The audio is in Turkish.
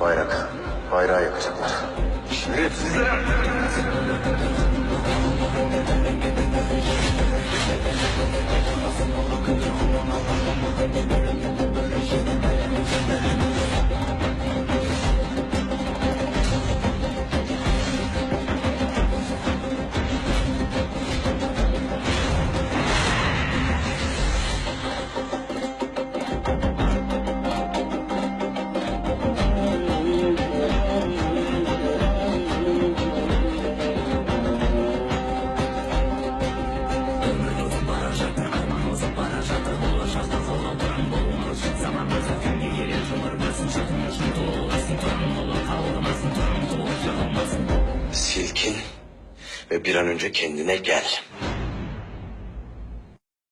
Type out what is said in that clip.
Bayrak. Bayrağı yakacaklar. Şerefsizler! Silkin ve bir an önce kendine gel.